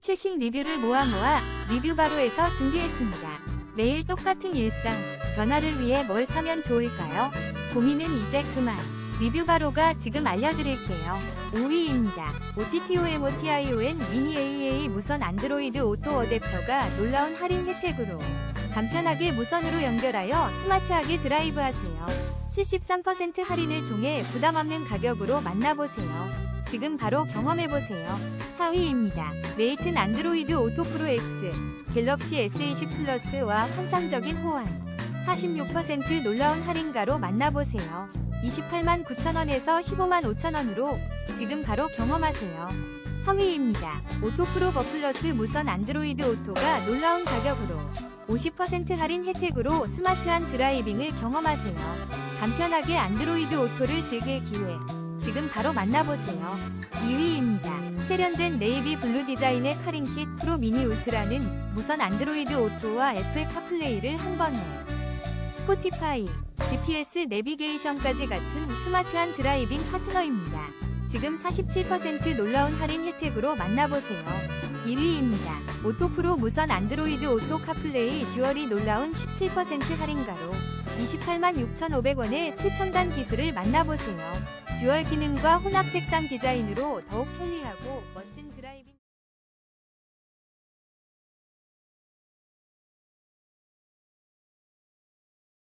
최신 리뷰를 모아 모아 리뷰 바로에서 준비했습니다. 매일 똑같은 일상, 변화를 위해 뭘 사면 좋을까요? 고민은 이제 그만. 리뷰 바로가 지금 알려드릴게요. 5위입니다. OTTOMOTION 미니 AA 무선 안드로이드 오토 어댑터가 놀라운 할인 혜택으로 간편하게 무선으로 연결하여 스마트하게 드라이브하세요. 73% 할인을 통해 부담 없는 가격으로 만나보세요. 지금 바로 경험해보세요. 4위입니다. 메이튼 안드로이드 오토 프로 X 갤럭시 S20 플러스와 환상적인 호환 46% 놀라운 할인가로 만나보세요. 28만 9천원에서 15만 5천원으로 지금 바로 경험하세요. 3위입니다. 오토 프로 버 플러스 무선 안드로이드 오토가 놀라운 가격으로 50% 할인 혜택으로 스마트한 드라이빙을 경험하세요. 간편하게 안드로이드 오토를 즐길 기회. 지금 바로 만나보세요. 2위입니다. 세련된 네이비 블루 디자인의 카링킷 프로 미니 울트라는 무선 안드로이드 오토와 애플 카플레이를 한 번에 스포티파이, GPS 내비게이션까지 갖춘 스마트한 드라이빙 파트너입니다. 지금 47% 놀라운 할인 혜택으로 만나보세요. 1위입니다. 오토프로 무선 안드로이드 오토 카플레이 듀얼이 놀라운 17% 할인가로 28만 6,500원의 최첨단 기술을 만나보세요. 듀얼 기능과 혼합 색상 디자인으로 더욱 편리하고 멋진 드라이빙